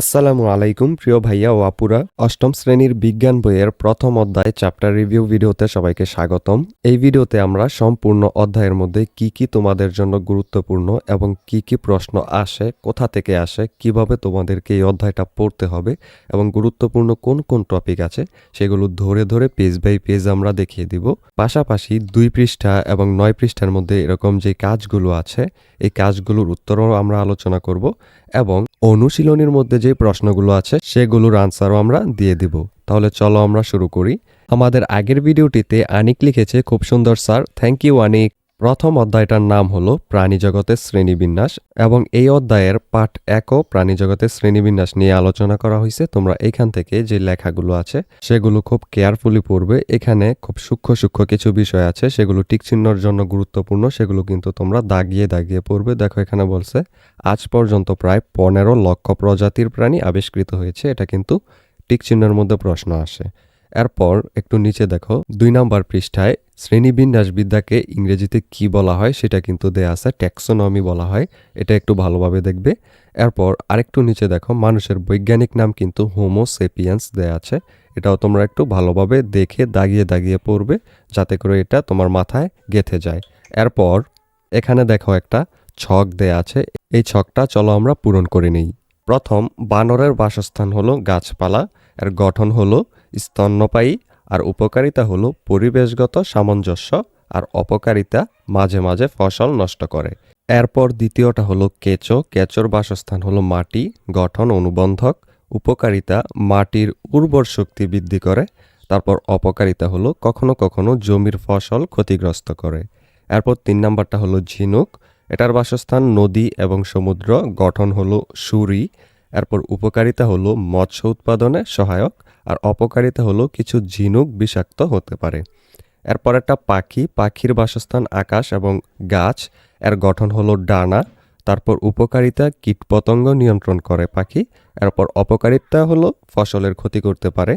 আসসালামু আলাইকুম, প্রিয় ভাইয়া ও আপুরা। অষ্টম শ্রেণির বিজ্ঞান বইয়ের প্রথম অধ্যায়, চ্যাপ্টার রিভিউ ভিডিওতে সবাইকে স্বাগতম। এই ভিডিওতে আমরা সম্পূর্ণ অধ্যায়ের মধ্যে কি কি তোমাদের জন্য গুরুত্বপূর্ণ এবং কি কি প্রশ্ন আসে, কোথা থেকে আসে, কীভাবে তোমাদেরকে এই অধ্যায়টা পড়তে হবে এবং গুরুত্বপূর্ণ কোন কোন টপিক আছে, সেগুলো ধরে ধরে পেজ বাই পেজ আমরা দেখিয়ে দিব। পাশাপাশি দুই পৃষ্ঠা এবং নয় পৃষ্ঠার মধ্যে এরকম যে কাজগুলো আছে, এই কাজগুলোর উত্তরও আমরা আলোচনা করব এবং অনুশীলনীর মধ্যে যে প্রশ্নগুলো আছে, সেগুলোর আনসারও আমরা দিয়ে দিব। তাহলে চলো আমরা শুরু করি। আমাদের আগের ভিডিওটিতে আনিক লিখেছে, খুব সুন্দর স্যার। থ্যাংক ইউ আনিক। প্রথম অধ্যায়টার নাম হলো প্রাণী জগতের শ্রেণীবিন্যাস এবং এই অধ্যায়ের পাঠ একও প্রাণী জগতের শ্রেণীবিন্যাস নিয়ে আলোচনা করা হয়েছে। তোমরা এখান থেকে যে লেখাগুলো আছে, সেগুলো খুব কেয়ারফুলি পড়বে। এখানে খুব সূক্ষ্ম সূক্ষ্ম কিছু বিষয় আছে, সেগুলো টিকচিহ্নর জন্য গুরুত্বপূর্ণ, সেগুলো কিন্তু তোমরা দাগিয়ে দাগিয়ে পড়বে। দেখো এখানে বলছে, আজ পর্যন্ত প্রায় পনেরো লক্ষ প্রজাতির প্রাণী আবিষ্কৃত হয়েছে। এটা কিন্তু টিকচিহ্নের মধ্যে প্রশ্ন আসে। এরপর একটু নিচে দেখো, দুই নাম্বার পৃষ্ঠায় শ্রেণীবিন্যাস বিদ্যাকে ইংরেজিতে কি বলা হয় সেটা কিন্তু দেয়া আছে, ট্যাক্সোনমি বলা হয়। এটা একটু ভালোভাবে দেখবে। এরপর আরেকটু নিচে দেখো, মানুষের বৈজ্ঞানিক নাম কিন্তু হোমো সেপিয়েন্স দেয়া আছে। এটাও তোমরা একটু ভালোভাবে দেখে দাগিয়ে দাগিয়ে পড়বে যাতে করে এটা তোমার মাথায় গেথে যায়। এরপর এখানে দেখো একটা ছক দেয়া আছে। এই ছকটা চলো আমরা পূরণ করে নিই। প্রথম বানরের বাসস্থান হলো গাছপালা। এর গঠন হলো স্তন্যপায়ী আর উপকারিতা হলো পরিবেশগত সামঞ্জস্য আর অপকারিতা মাঝে মাঝে ফসল নষ্ট করে। এরপর দ্বিতীয়টা হলো কেঁচো। কেঁচোর বাসস্থান হলো মাটি, গঠন, অনুবন্ধক। উপকারিতা, মাটির উর্বর শক্তি বৃদ্ধি করে। তারপর অপকারিতা হলো কখনো কখনো জমির ফসল ক্ষতিগ্রস্ত করে। এরপর তিন নাম্বারটা হলো ঝিনুক। এটার বাসস্থান নদী এবং সমুদ্র। গঠন হলো সুরি। এরপর উপকারিতা হলো মৎস্য উৎপাদনে সহায়ক। আর অপকারিতা হলো কিছু ঝিনুক বিষাক্ত হতে পারে। এরপর একটা পাখি, পাখির বাসস্থান আকাশ এবং গাছ। এর গঠন হলো ডানা, তারপর উপকারিতা কীটপতঙ্গ নিয়ন্ত্রণ করে পাখি। এরপর অপকারিতা হলো ফসলের ক্ষতি করতে পারে।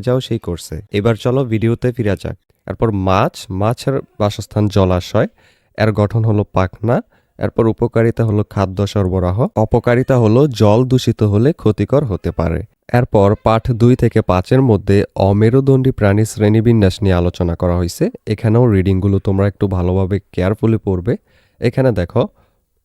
যাও সেই কোর্সে এবার চলো ভিডিওতে ফিরা যাক। এরপর মাছ, মাছের বাসস্থান জলাশয়, এর গঠন হলো পাখনা, এরপর উপকারিতা হলো খাদ্য সরবরাহ, অপকারিতা হলো জল দূষিত হলে ক্ষতিকর হতে পারে। এরপর পাঠ দুই থেকে পাঁচের মধ্যে অমেরুদণ্ডী প্রাণী শ্রেণীবিন্যাস নিয়ে আলোচনা করা হয়েছে এখানেও রিডিংগুলো তোমরা একটু ভালোভাবে কেয়ারফুলি পড়বে। এখানে দেখো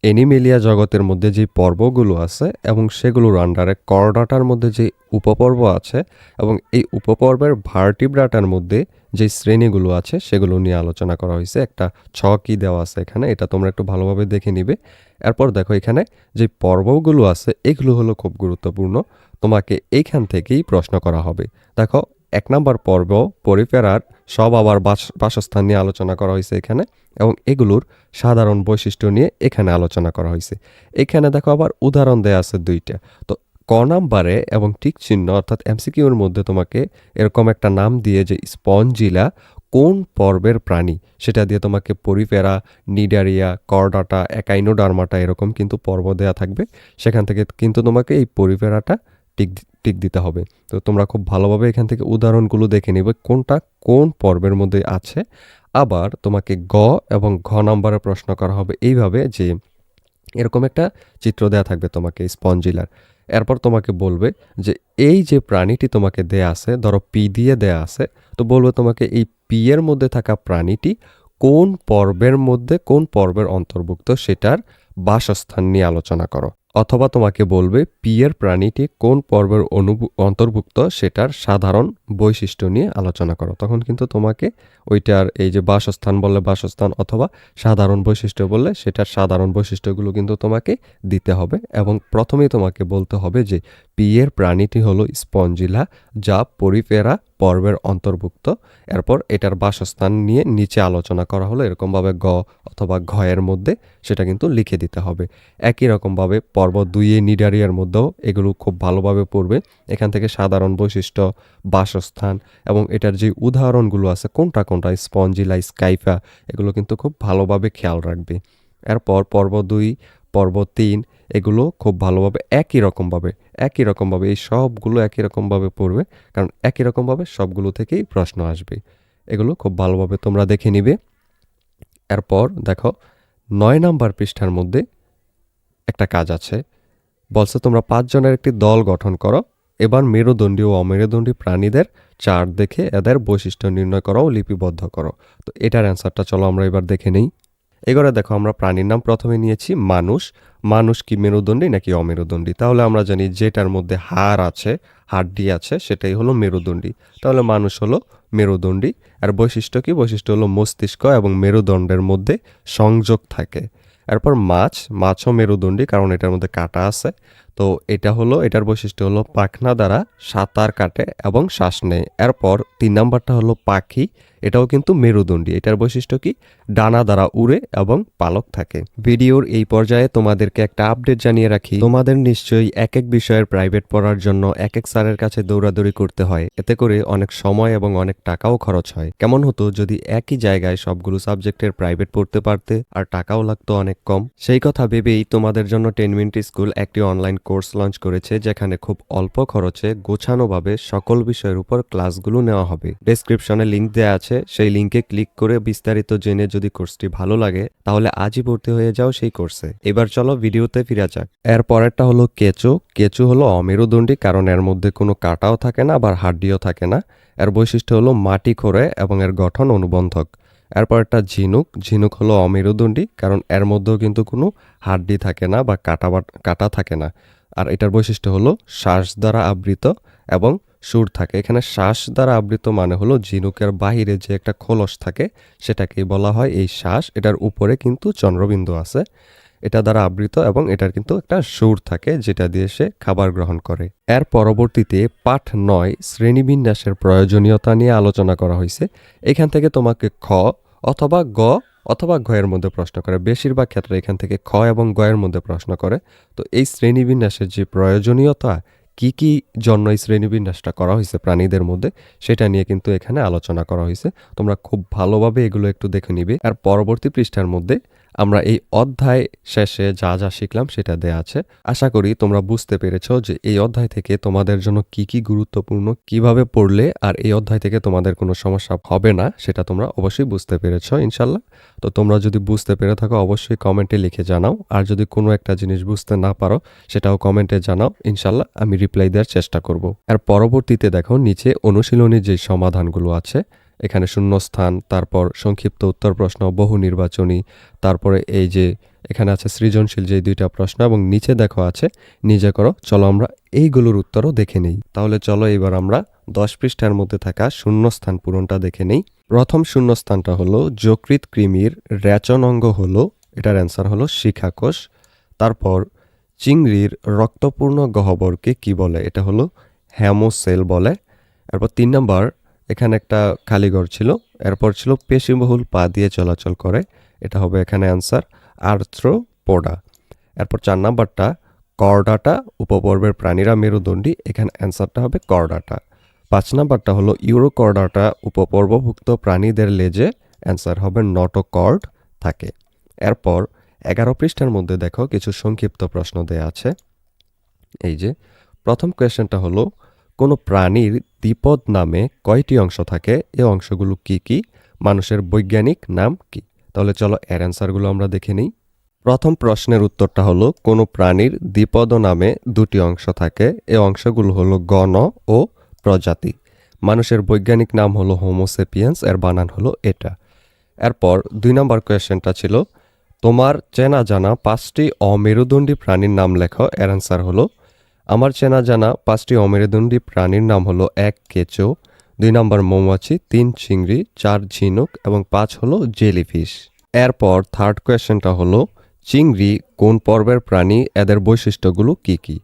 এনিমেলিয়া জগতের মধ্যে যে পর্বগুলো আছে এবং সেগুলোর আন্ডারে করডাটার মধ্যে যে উপপর্ব আছে এবং এই উপপর্বের ভার্টিব্রাটার মধ্যে যে শ্রেণীগুলো আছে সেগুলো নিয়ে আলোচনা করা হয়েছে। একটা ছকই দেওয়া আছে এখানে, এটা তোমরা একটু ভালোভাবে দেখে নিবে। এরপর দেখো এখানে যে পর্বগুলো আছে, এগুলো হলো খুব গুরুত্বপূর্ণ। তোমাকে এইখান থেকেই প্রশ্ন করা হবে। দেখো, এক নম্বর পর্ব, পরিফেরার সব আবার বাস- বাসস্থান নিয়ে আলোচনা করা হয়েছে এখানে এবং এগুলোর সাধারণ বৈশিষ্ট্য নিয়ে এখানে আলোচনা করা হয়েছে। এখানে দেখো আবার উদাহরণ দেয়া আছে দুইটা। তো ক নাম্বারে এবং টিক চিহ্ন অর্থাৎ এমসিকিউর মধ্যে তোমাকে এরকম একটা নাম দিয়ে যে স্পঞ্জিলা কোন পর্বের প্রাণী, সেটা দিয়ে তোমাকে পরিফেরা, নিডারিয়া, করডাটা একাইনোডার্মাটা এরকম কিন্তু পর্ব দেয়া থাকবে। সেখান থেকে কিন্তু তোমাকে এই পরিফেরাটা টিক টিক দিতে হবে। তো তোমরা খুব ভালোভাবে এখান থেকে উদাহরণগুলো দেখে নেবে কোনটা কোন পর্বের মধ্যে আছে। আবার তোমাকে গ এবং ঘ নাম্বারে প্রশ্ন করা হবে এইভাবে যে এরকম একটা চিত্র দেয়া থাকবে তোমাকে স্পঞ্জিলার। এরপর তোমাকে বলবে যে এই যে প্রাণীটি তোমাকে দেয়া আছে, ধরো পি দিয়ে দেয়া আছে, তো বলবে তোমাকে এই পি এর মধ্যে থাকা প্রাণীটি কোন পর্বের মধ্যে, কোন পর্বের অন্তর্ভুক্ত সেটার বাসস্থান নিয়ে আলোচনা করো। অথবা তোমাকে বলবে পিয়ের প্রাণীটি কোন পর্বের অনুভু, অন্তর্ভুক্ত সেটার সাধারণ বৈশিষ্ট্য নিয়ে আলোচনা করো। তখন কিন্তু তোমাকে ওইটার এই যে বাসস্থান বললে বাসস্থান অথবা সাধারণ বৈশিষ্ট্য বললে সেটার সাধারণ বৈশিষ্ট্যগুলো কিন্তু তোমাকে দিতে হবে এবং প্রথমেই তোমাকে বলতে হবে যে পিয়ের প্রাণীটি হলো স্পঞ্জিলা যা পরিফেরা পর্বের অন্তর্ভুক্ত। এরপর এটার বাসস্থান নিয়ে নিচে আলোচনা করা হলো। এরকমভাবে গ অথবা ঘয়ের মধ্যে সেটা কিন্তু লিখে দিতে হবে। একই রকমভাবে পর্ব দুইয়ে নিডারিয়ার মধ্যেও এগুলো খুব ভালোভাবে পড়বে। এখান থেকে সাধারণ বৈশিষ্ট্য, বাসস্থান এবং এটার যে উদাহরণগুলো আছে, কোনটা কোনটা স্পঞ্জিলা স্কাইফা এগুলো কিন্তু খুব ভালোভাবে খেয়াল রাখবে। এরপর পর্ব দুই, পর্ব তিন, এগুলো খুব ভালোভাবে একই রকমভাবে একই রকমভাবে, এই সবগুলো একই রকমভাবে পড়বে, কারণ একই রকমভাবে সবগুলো থেকেই প্রশ্ন আসবে। এগুলো খুব ভালোভাবে তোমরা দেখে নিবে। এরপর দেখো, নয় নাম্বার পৃষ্ঠার মধ্যে একটা কাজ আছে। বলছে, তোমরা পাঁচজনের একটি দল গঠন করো। এবার মেরুদণ্ডী ও অমেরুদণ্ডী প্রাণীদের চার দেখে এদের বৈশিষ্ট্য নির্ণয় করো লিপিবদ্ধ করো। তো এটার অ্যান্সারটা চলো আমরা এবার দেখে নেই। এবারে দেখো, আমরা প্রাণীর নাম প্রথমে নিয়েছি মানুষ। মানুষ কি মেরুদণ্ডী নাকি অমেরুদণ্ডী? তাহলে আমরা জানি যেটার মধ্যে হাড় আছে হাড্ডি আছে, সেটাই হলো মেরুদণ্ডী। তাহলে মানুষ হলো মেরুদণ্ডী। আর বৈশিষ্ট্য কি? বৈশিষ্ট্য হলো মস্তিষ্ক এবং মেরুদণ্ডের মধ্যে সংযোগ থাকে। এরপর মাছ মাছও মেরুদণ্ডী কারণ এটার মধ্যে কাটা আছে। তো এটা হলো, এটার বৈশিষ্ট্য হলো পাখনা দ্বারা সাঁতার কাটে এবং শ্বাস নেয়। এরপর তিন নাম্বারটা হলো পাখি, এটাও কিন্তু মেরুদণ্ডী। এটার বৈশিষ্ট্য কি? ডানা দ্বারা উড়ে এবং পালক থাকে। ভিডিওর এই পর্যায়ে তোমাদেরকে একটা আপডেট জানিয়ে রাখি। তোমাদের নিশ্চয়ই এক এক বিষয়ের প্রাইভেট পড়ার জন্য এক এক স্যারের কাছে দৌড়াদৌড়ি করতে হয়। এতে করে অনেক সময় এবং অনেক টাকাও খরচ হয়। কেমন হতো যদি একই জায়গায় সবগুলো সাবজেক্টের প্রাইভেট পড়তে পারতে, আর টাকাও লাগতো অনেক কম। সেই কথা ভেবেই তোমাদের জন্য টেন মিনিট স্কুল একটি অনলাইন কোর্স লঞ্চ করেছে যেখানে খুব অল্প খরচে গোছানোভাবে সকল বিষয়ের উপর ক্লাসগুলো নেওয়া হবে। ডেসক্রিপশনে লিংক দেওয়া আছে, সেই লিংকে ক্লিক করে বিস্তারিত জেনে যদি কোর্সটি ভালো লাগে, তাহলে আজই ভর্তি হয়ে যাও সেই কোর্সে। এবার চলো ভিডিওতে ফিরে যাক। এর পরেরটা হলো কেঁচো। কেঁচো হলো অমেরুদণ্ডী কারণ এর মধ্যে কোনো কাটাও থাকে না আবার হাড্ডিও থাকে না। এর বৈশিষ্ট্য হলো মাটি খোরে এবং এর গঠন অনুবন্ধক। এরপর একটা ঝিনুক। ঝিনুক হলো অমেরুদণ্ডী, কারণ এর মধ্যেও কিন্তু কোনো হাড্ডি থাকে না বা কাটা কাটা থাকে না। আর এটার বৈশিষ্ট্য হলো শ্বাস দ্বারা আবৃত এবং সুর থাকে। এখানে শ্বাস দ্বারা আবৃত মানে হলো ঝিনুকের বাহিরে যে একটা খোলস থাকে, সেটাকেই বলা হয় এই শ্বাস। এটার উপরে কিন্তু চন্দ্রবিন্দু আছে। এটা দ্বারা আবৃত এবং এটার কিন্তু একটা সুর থাকে, যেটা দিয়ে সে খাবার গ্রহণ করে। এর পরবর্তীতে পাঠ নয়, শ্রেণীবিন্যাসের প্রয়োজনীয়তা নিয়ে আলোচনা করা হয়েছে। এখান থেকে তোমাকে খ অথবা গ, অথবা ঘয়ের মধ্যে প্রশ্ন করে। বেশিরভাগ ক্ষেত্রে এখান থেকে খ এবং গয়ের মধ্যে প্রশ্ন করে। তো এই শ্রেণীবিন্যাসের যে প্রয়োজনীয়তা, কি কি জন্য এই শ্রেণীবিন্যাসটা করা হয়েছে প্রাণীদের মধ্যে, সেটা নিয়ে কিন্তু এখানে আলোচনা করা হয়েছে। তোমরা খুব ভালোভাবে এগুলো একটু দেখে নিবে। আর পরবর্তী পৃষ্ঠার মধ্যে আমরা এই অধ্যায় শেষে যা যা শিখলাম সেটা দেয়া আছে। আশা করি তোমরা বুঝতে পেরেছ যে এই অধ্যায় থেকে তোমাদের জন্য কি কি গুরুত্বপূর্ণ, কীভাবে পড়লে আর এই অধ্যায় থেকে তোমাদের কোনো সমস্যা হবে না, সেটা তোমরা অবশ্যই বুঝতে পেরেছ, ইনশাল্লাহ। তো তোমরা যদি বুঝতে পেরে থাকো, অবশ্যই কমেন্টে লিখে জানাও। আর যদি কোনো একটা জিনিস বুঝতে না পারো, সেটাও কমেন্টে জানাও, ইনশাল্লাহ আমি রিপ্লাই দেওয়ার চেষ্টা করব। আর পরবর্তীতে দেখো, নিচে অনুশীলনীর যে সমাধানগুলো আছে এখানে শূন্যস্থান, তারপর সংক্ষিপ্ত উত্তর প্রশ্ন বহু নির্বাচনী, তারপরে এই যে এখানে আছে সৃজনশীল যে দুইটা প্রশ্ন এবং নিচে দেখো আছে, নিজে করো, চলো আমরা এইগুলোর উত্তরও দেখে নেই। তাহলে চলো এবার আমরা দশ পৃষ্ঠার মধ্যে থাকা শূন্যস্থান পূরণটা দেখে নেই। প্রথম শূন্যস্থানটা হলো যকৃত কৃমির রেচন অঙ্গ হলো, এটার অ্যান্সার হলো শিখাকোষ। তারপর চিংড়ির রক্তপূর্ণ গহ্বরকে কি বলে? এটা হলো হ্যামোসেল বলে। এরপর তিন নম্বর এখানে একটা খালিঘর ছিল। এরপর ছিল পেশিবহুল পা দিয়ে চলাচল করে। এটা হবে এখানে অ্যান্সার আর্থ্রোপোডা এরপর চার নাম্বারটা, করডাটা উপপর্বের প্রাণীরা মেরুদণ্ডী। এখানে অ্যান্সারটা হবে করডাটা। পাঁচ নাম্বারটা হলো ইউরোকর্ডাটা উপপর্বভুক্ত প্রাণীদের লেজে অ্যান্সার হবে নটোকর্ড থাকে। এরপর এগারো পৃষ্ঠার মধ্যে দেখো কিছু সংক্ষিপ্ত প্রশ্ন দেয়া আছে। এই যে, প্রথম কোয়েশ্চেনটা হলো, কোনো প্রাণীর দ্বিপদ নামে কয়টি অংশ থাকে? এ অংশগুলো কি কি? মানুষের বৈজ্ঞানিক নাম কি? তাহলে চলো এর অ্যান্সারগুলো আমরা দেখে নিই। প্রথম প্রশ্নের উত্তরটা হলো, কোনো প্রাণীর দ্বিপদ নামে দুটি অংশ থাকে? এ অংশগুলো হলো গণ ও প্রজাতি। মানুষের বৈজ্ঞানিক নাম হলো হোমোসেপিয়েন্স এর বানান হলো এটা। এরপর দুই নম্বর কোয়েশ্চেনটা ছিল, তোমার চেনা জানা পাঁচটি অমেরুদণ্ডী প্রাণীর নাম লেখো? এর অ্যান্সার হলো আমার চেনা জানা পাঁচটি অমেরুদণ্ডী প্রাণীর নাম হলো এক কেঁচো, দুই নম্বর মৌমাছি, তিন চিংড়ি, চার ঝিনুক এবং পাঁচ হলো জেলিফিশ। এরপর থার্ড কোয়েশ্চেনটা হলো, চিংড়ি কোন পর্বের প্রাণী, এদের বৈশিষ্ট্যগুলো কি কি?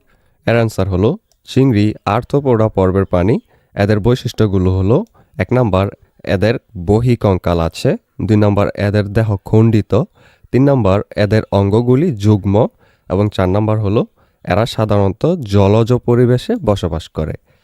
এর অ্যান্সার হলো, চিংড়ি আর্থপোডা পর্বের প্রাণী, এদের বৈশিষ্ট্যগুলো হলো, এক নাম্বার এদের বহিকঙ্কাল আছে, দুই নাম্বার এদের দেহ খণ্ডিত, তিন নাম্বার এদের অঙ্গগুলি যুগ্ম এবং চার নাম্বার হলো এরা সাধারণত জলজ পরিবেশে বসবাস করে।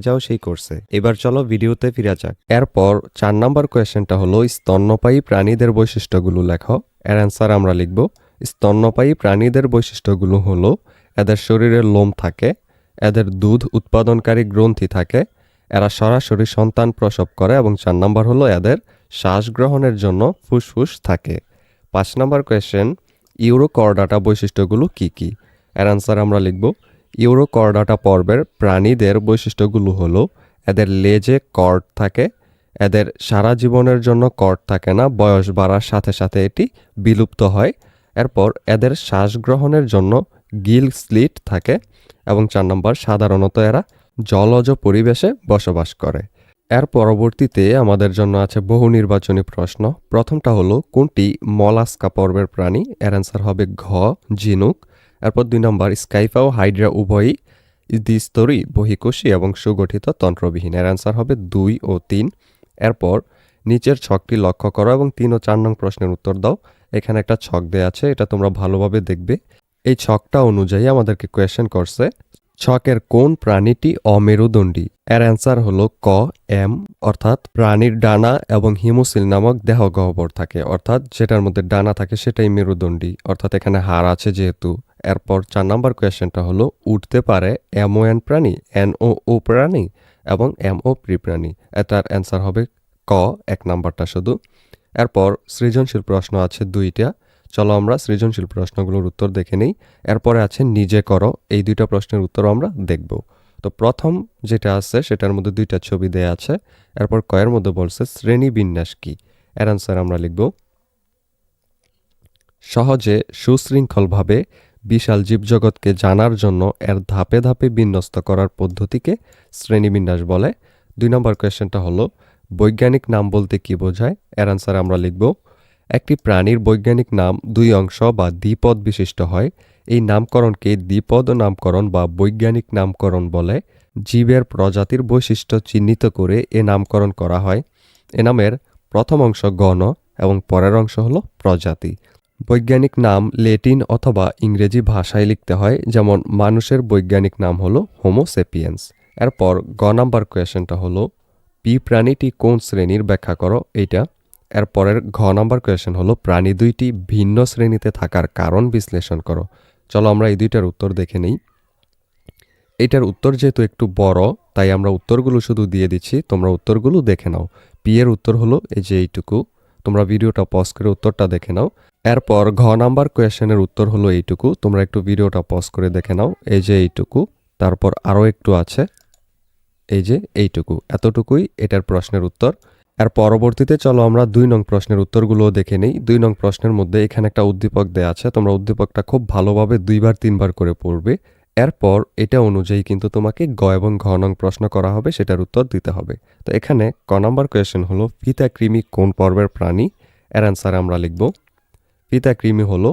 যাও সেই কোর্সে এবার চলো ভিডিওতে ফিরে যাক। এরপর চার নম্বর কোয়েশ্চেনটা হলো, স্তন্যপায়ী প্রাণীদের বৈশিষ্ট্যগুলো লেখো। এর অ্যান্সার আমরা লিখব, স্তন্যপায়ী প্রাণীদের বৈশিষ্ট্যগুলো হলো, এদের শরীরে লোম থাকে, এদের দুধ উৎপাদনকারী গ্রন্থি থাকে, এরা সরাসরি সন্তান প্রসব করে এবং চার নম্বর হলো, এদের শ্বাস গ্রহণের জন্য ফুসফুস থাকে। পাঁচ নম্বর কোয়েশ্চেন ইউরোকর্ডাটা বৈশিষ্ট্যগুলো কি কি? এর অ্যান্সার আমরা লিখব ইউরোকর্ডাটা পর্বের প্রাণীদের বৈশিষ্ট্যগুলো হলো, এদের লেজে কর্ড থাকে, এদের সারা জীবনের জন্য কর্ড থাকে না, বয়স বাড়ার সাথে সাথে এটি বিলুপ্ত হয়। এরপর এদের শ্বাস গ্রহণের জন্য গিল স্লিট থাকে এবং চার নম্বর সাধারণত এরা জলজ পরিবেশে বসবাস করে। এর পরবর্তীতে আমাদের জন্য আছে বহু নির্বাচনী প্রশ্ন। প্রথমটা হলো, কোনটি মলাস্কা পর্বের প্রাণী? এর অ্যান্সার হবে ঘ, ঝিনুক। এরপর দুই নম্বর, স্কাইফা ও হাইড্রা উভয়ই দ্বিস্তরী বহিকোষী এবং সুগঠিত তন্ত্রবিহীন। এর অ্যান্সার হবে দুই ও তিন। এরপর নিচের ছকটি লক্ষ্য করো এবং তিন ও চার নং প্রশ্নের উত্তর দাও। এখানে একটা ছক দেয়া আছে, এটা তোমরা ভালোভাবে দেখবে। এই ছকটা অনুযায়ী আমাদেরকে কোয়েশ্চেন করছে, ছকের কোন প্রাণীটি অমেরুদণ্ডী? এর অ্যান্সার হলো ক, এম, অর্থাৎ প্রাণীর ডানা এবং হিমোসিল নামক দেহ গহ্বর থাকে। অর্থাৎ যেটার মধ্যে ডানা থাকে সেটাই মেরুদণ্ডী। অর্থাৎ এখানে হাড় আছে যেহেতু। এরপর চার নাম্বার কোয়েশ্চেনটা হলো, উঠতে পারে এমও এন প্রাণী এন ও ও প্রাণী এবং এম ও প্রি প্রাণী এটার অ্যান্সার হবে ক, এক নাম্বারটা শুধু। এরপর সৃজনশীল প্রশ্ন আছে দুইটা। চলো আমরা সৃজনশীল প্রশ্নগুলোর উত্তর দেখে নিই। এরপরে আছে নিজে করো, এই দুইটা প্রশ্নের উত্তর আমরা দেখব। তো প্রথম যেটা আছে, সেটার মধ্যে দুইটা ছবি দেয়া আছে। এরপর কয়ের মধ্যে বলছে, শ্রেণি বিন্যাস কি? এর আনসার আমরা লিখব, সহজে সুশৃঙ্খলভাবে বিশাল জীবজগৎকে জানার জন্য এর ধাপে ধাপে বিন্যস্ত করার পদ্ধতিকে শ্রেণীবিন্যাস বলে। দুই নম্বর কোয়েশ্চেনটা হলো, বৈজ্ঞানিক নাম বলতে কি বোঝায়? এর আনসার আমরা লিখব, একটি প্রাণীর বৈজ্ঞানিক নাম দুই অংশ বা দ্বিপদ বিশিষ্ট হয়। এই নামকরণকে দ্বিপদ নামকরণ বা বৈজ্ঞানিক নামকরণ বলে। জীবের প্রজাতির বৈশিষ্ট্য চিহ্নিত করে এ নামকরণ করা হয়। এ নামের প্রথম অংশ গণ এবং পরের অংশ হলো প্রজাতি। বৈজ্ঞানিক নাম লেটিন অথবা ইংরেজি ভাষায় লিখতে হয়, যেমন মানুষের বৈজ্ঞানিক নাম হলো হোমোসেপিয়েন্স এরপর গ নাম্বার কোয়েশনটা হলো, পি প্রাণীটি কোন শ্রেণির ব্যাখ্যা করো এইটা? এরপরের ঘ নাম্বার কোয়েশন হলো, প্রাণী দুইটি ভিন্ন শ্রেণীতে থাকার কারণ বিশ্লেষণ করো। চলো আমরা এই দুইটার উত্তর দেখে নিই। এটার উত্তর যেহেতু একটু বড়, তাই আমরা উত্তরগুলো শুধু দিয়ে দিচ্ছি, তোমরা উত্তরগুলো দেখে নাও। পি এর উত্তর হলো এই যে এইটুকু। তোমরা ভিডিওটা পজ করে উত্তরটা দেখে নাও। এরপর ঘ নাম্বার কোয়েশনের উত্তর হলো এইটুকু। তোমরা একটু ভিডিওটা পজ করে দেখে নাও। এই যে এইটুকু, তারপর আরও একটু আছে। এই যে এইটুকু, এতটুকুই এটার প্রশ্নের উত্তর। আর পরবর্তীতে চলো আমরা দুই নং প্রশ্নের উত্তরগুলোও দেখে নিই। দুই নং প্রশ্নের মধ্যে এখানে একটা উদ্দীপক দেয়া আছে। তোমরা উদ্দীপকটা খুব ভালোভাবে দুইবার তিনবার করে পড়বে। এরপর এটা অনুযায়ী কিন্তু তোমাকে গ এবং ঘ নং প্রশ্ন করা হবে, সেটার উত্তর দিতে হবে। তো এখানে ক নাম্বার কোয়েশ্চেন হলো, ফিতা কৃমি কোন পর্বের প্রাণী? এর অ্যান্সার আমরা লিখব, ফিতা কৃমি হলো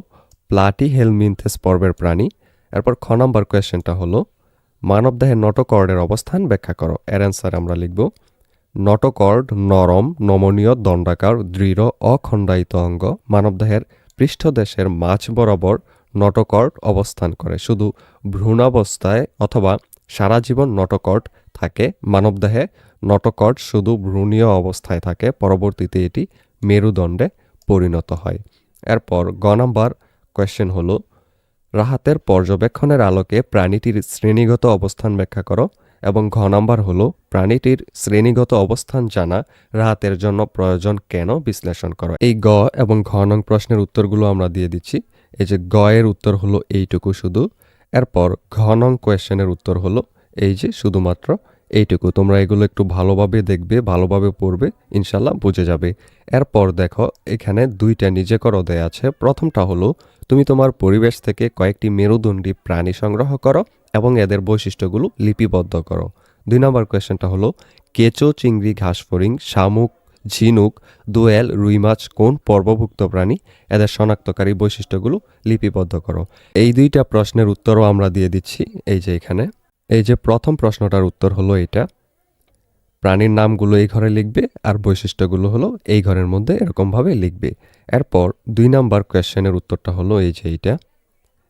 প্লাটি হেলমিনথেস পর্বের প্রাণী। এরপর খ নাম্বার কোয়েশ্চেনটা হলো মানবদেহের নটকর্ডের অবস্থান ব্যাখ্যা করো। এর অ্যান্সার আমরা লিখব, নটকর্ড নরম, নমনীয়, দণ্ডাকার, দৃঢ় অখণ্ডায়িত অঙ্গ মানবদেহের পৃষ্ঠদেশের মাঝ বরাবর নটকর্ড অবস্থান করে। শুধু ভ্রূণাবস্থায় অথবা সারা জীবন নটকর্ড থাকে, মানবদেহে নটকর্ড শুধু ভ্রূণীয় অবস্থায় থাকে, পরবর্তীতে এটি মেরুদণ্ডে পরিণত হয়। এরপর গ নাম্বার কোয়েশ্চেন হলো, রাহাতের পর্যবেক্ষণের আলোকে প্রাণীটির শ্রেণীগত অবস্থান ব্যাখ্যা করো এবং ঘ নাম্বার হলো, প্রাণীটির শ্রেণীগত অবস্থান জানা রাহাতের জন্য প্রয়োজন কেন বিশ্লেষণ করো। এই গ এবং ঘ নং প্রশ্নের উত্তরগুলো আমরা দিয়ে দিচ্ছি। এই যে গ এর উত্তর হলো এইটুকু শুধু, এরপর ঘ নং কোয়েশ্চেনের উত্তর হলো এই যে শুধুমাত্র এইটুকু। তোমরা এগুলো একটু ভালোভাবে দেখবে, ভালোভাবে পড়বে, ইনশাল্লাহ বুঝে যাবে। এরপর দেখো, এখানে দুইটা নিজে কর দেয়া আছে। প্রথমটা হলো, তুমি তোমার পরিবেশ থেকে কয়েকটি মেরুদণ্ডী প্রাণী সংগ্রহ করো এবং এদের বৈশিষ্ট্যগুলো লিপিবদ্ধ করো। দুই নম্বর কোয়েশ্চেনটা হলো, কেঁচো, চিংড়ি, ঘাসফড়িং, শামুক ঝিনুক, দোয়েল, রুই মাছ, কোন পর্বভুক্ত প্রাণী এদের শনাক্তকারী বৈশিষ্ট্যগুলো লিপিবদ্ধ করো? এই দুইটা প্রশ্নের উত্তরও আমরা দিয়ে দিচ্ছি, এই যে এখানে। এই যে প্রথম প্রশ্নটার উত্তর হলো এটা, প্রাণীর নামগুলো এই ঘরে লিখবে আর বৈশিষ্ট্যগুলো হলো এই ঘরের মধ্যে এরকমভাবে লিখবে। এরপর দুই নাম্বার কোয়েশ্চেনের উত্তরটা হলো এই যে এইটা।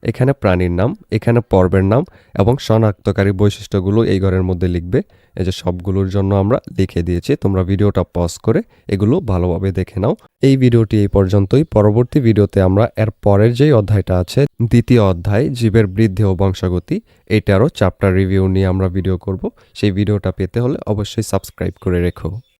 এখানে প্রাণীর নাম, এখানে পর্বের নাম এবং শনাক্তকারী বৈশিষ্ট্যগুলো এই ঘরের মধ্যে লিখবে। এই যে সবগুলোর জন্য আমরা লিখে দিয়েছি, তোমরা ভিডিওটা পজ করে এগুলো ভালোভাবে দেখে নাও। এই ভিডিওটি এই পর্যন্তই। পরবর্তী ভিডিওতে আমরা এর পরের যেই অধ্যায়টা আছে, দ্বিতীয় অধ্যায়, জীবের বৃদ্ধি ও বংশগতি এটারও চ্যাপ্টার রিভিউ নিয়ে আমরা ভিডিও করব। সেই ভিডিওটা পেতে হলে অবশ্যই সাবস্ক্রাইব করে রেখো।